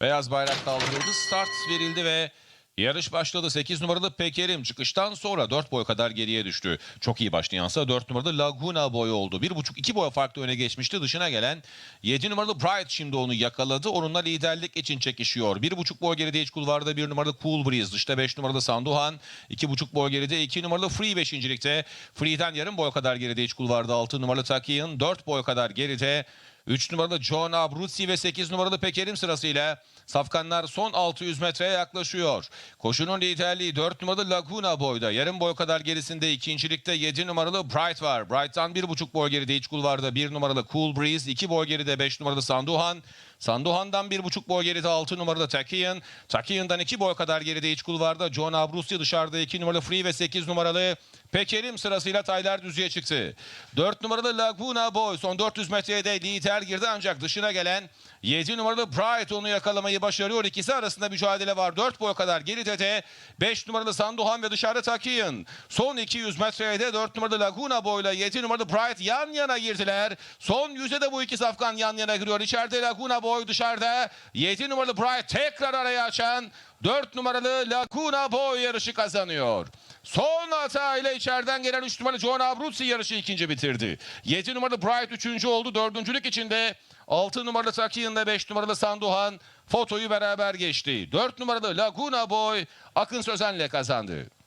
Beyaz bayrak kaldırıldı. Start verildi ve yarış başladı. 8 numaralı Pekerim çıkıştan sonra 4 boy kadar geriye düştü. Çok iyi başlayansa 4 numaralı Laguna boyu oldu. 1,5-2 boy farklı öne geçmişti. Dışına gelen 7 numaralı Bright şimdi onu yakaladı. Onunla liderlik için çekişiyor. 1,5 boy geride iç kulvarda 1 numaralı Cool Breeze. Dışta 5 numaralı Sanduhan. 2,5 boy geride 2 numaralı Free 5.likte. Free'den yarım boy kadar geride iç kulvarda 6 numaralı Takiyin. 4 boy kadar geride 3 numaralı John Abruzzi ve 8 numaralı Pekerim sırasıyla safkanlar son 600 metreye yaklaşıyor. Koşunun liderliği 4 numaralı Laguna boyda. Yarım boy kadar gerisinde ikincilikte 7 numaralı Bright var. Bright'tan 1,5 boy geride iç kulvarda 1 numaralı Cool Breeze. 2 boy geride 5 numaralı Sanduhan. Sanduhan'dan 1,5 boy geride 6 numaralı Takiyan. Takiyan'dan 2 boy kadar geride iç kulvarda John Abruzzi dışarıda 2 numaralı Free ve 8 numaralı Pekerim sırasıyla Taylar düzlüğe çıktı. 4 numaralı Laguna Boy son 400 metreye de lider girdi ancak dışına gelen 7 numaralı Bright onu yakalamayı başarıyor. İkisi arasında mücadele var. 4 boy kadar geride de 5 numaralı Sandohan ve dışarıda Takiyan. Son 200 metreye de 4 numaralı Laguna Boy ile 7 numaralı Bright yan yana girdiler. Son yüze de bu iki safkan yan yana giriyor. İçeride Laguna Boy dışarıda. 7 numaralı Bright tekrar araya açan 4 numaralı Laguna Boy yarışı kazanıyor. Son hatayla içeriden gelen 3 numaralı John Abruzzi yarışı ikinci bitirdi. 7 numaralı Bright üçüncü oldu. Dördüncülük içinde 6 numaralı Takiyin ve 5 numaralı Sanduhan fotoyu beraber geçti. 4 numaralı Laguna Boy Akın Sözen'le kazandı.